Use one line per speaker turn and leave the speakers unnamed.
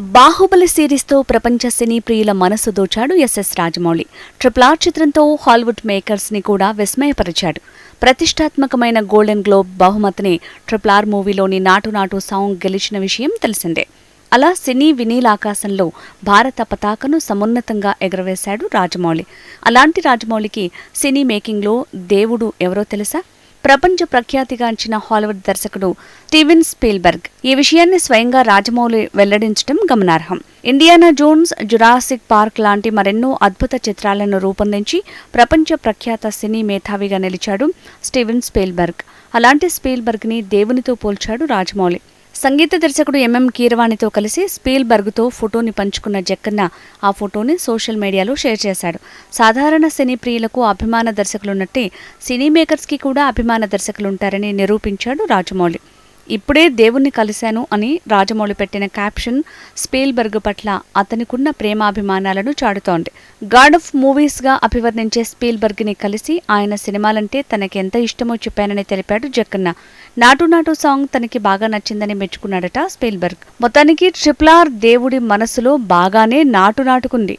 బాహుబలి సిరీస్తో ప్రపంచ సినీ ప్రియుల మనసు దోచాడు ఎస్ఎస్ రాజమౌళి. ట్రిపుల్ ఆర్ చిత్రంతో హాలీవుడ్ మేకర్స్ని కూడా విస్మయపరిచాడు. ప్రతిష్టాత్మకమైన గోల్డెన్ గ్లోబ్ బహుమతిని ట్రిపుల్ ఆర్ మూవీలోని నాటు నాటు సాంగ్ గెలిచిన విషయం తెలిసిందే. అలా సినీ వినీల్ ఆకాశంలో భారత పతాకను సమున్నతంగా ఎగరవేశాడు రాజమౌళి. అలాంటి రాజమౌళికి సినీ మేకింగ్లో దేవుడు ఎవరో తెలుసా? ప్రపంచ ప్రఖ్యాతిగాంచిన హాలీవుడ్ దర్శకుడు స్టీవెన్ స్పీల్బర్గ్ ఈ విషయాన్ని స్వయంగా రాజమౌళి వెల్లడించడం గమనార్హం. ఇండియానా జోన్స్ జురాసిక్ పార్క్ లాంటి మరెన్నో అద్భుత చిత్రాలను రూపొందించి ప్రపంచ ప్రఖ్యాత సినీ మేధావిగా నిలిచాడు స్టీవెన్ స్పీల్బర్గ్. అలాంటి స్పీల్బర్గ్ని దేవునితో పోల్చాడు రాజమౌళి. సంగీత దర్శకుడు ఎంఎం కీరవాణితో కలిసి స్పీల్బర్గ్తో ఫోటోని పంచుకున్న జక్కన్న ఆ ఫోటోని సోషల్ మీడియాలో షేర్ చేశాడు సాధారణ సినీ ప్రియులకు అభిమాన దర్శకులున్నట్టే సినీ మేకర్స్కి కూడా అభిమాన దర్శకులుంటారని నిరూపించాడు రాజమౌళి. ఇప్పుడే దేవుణ్ణి కలిశాను అని రాజమౌళి పెట్టిన క్యాప్షన్ స్పీల్బర్గ్ పట్ల అతనికున్న ప్రేమాభిమానాలను చాడుతోంది గాడ్ ఆఫ్ మూవీస్గా అభివర్ణించే స్పీల్బర్గ్ని కలిసి ఆయన సినిమాలంటే తనకెంత ఇష్టమో చెప్పానని తెలిపాడు జక్కన్న. నాటు నాటు సాంగ్ తనకి బాగా నచ్చిందని మెచ్చుకున్నాడట స్పీల్బర్గ్. మొత్తానికి ట్రిపుల్ ఆర్ దేవుడి మనసులో బాగానే నాటు నాటుకుంది.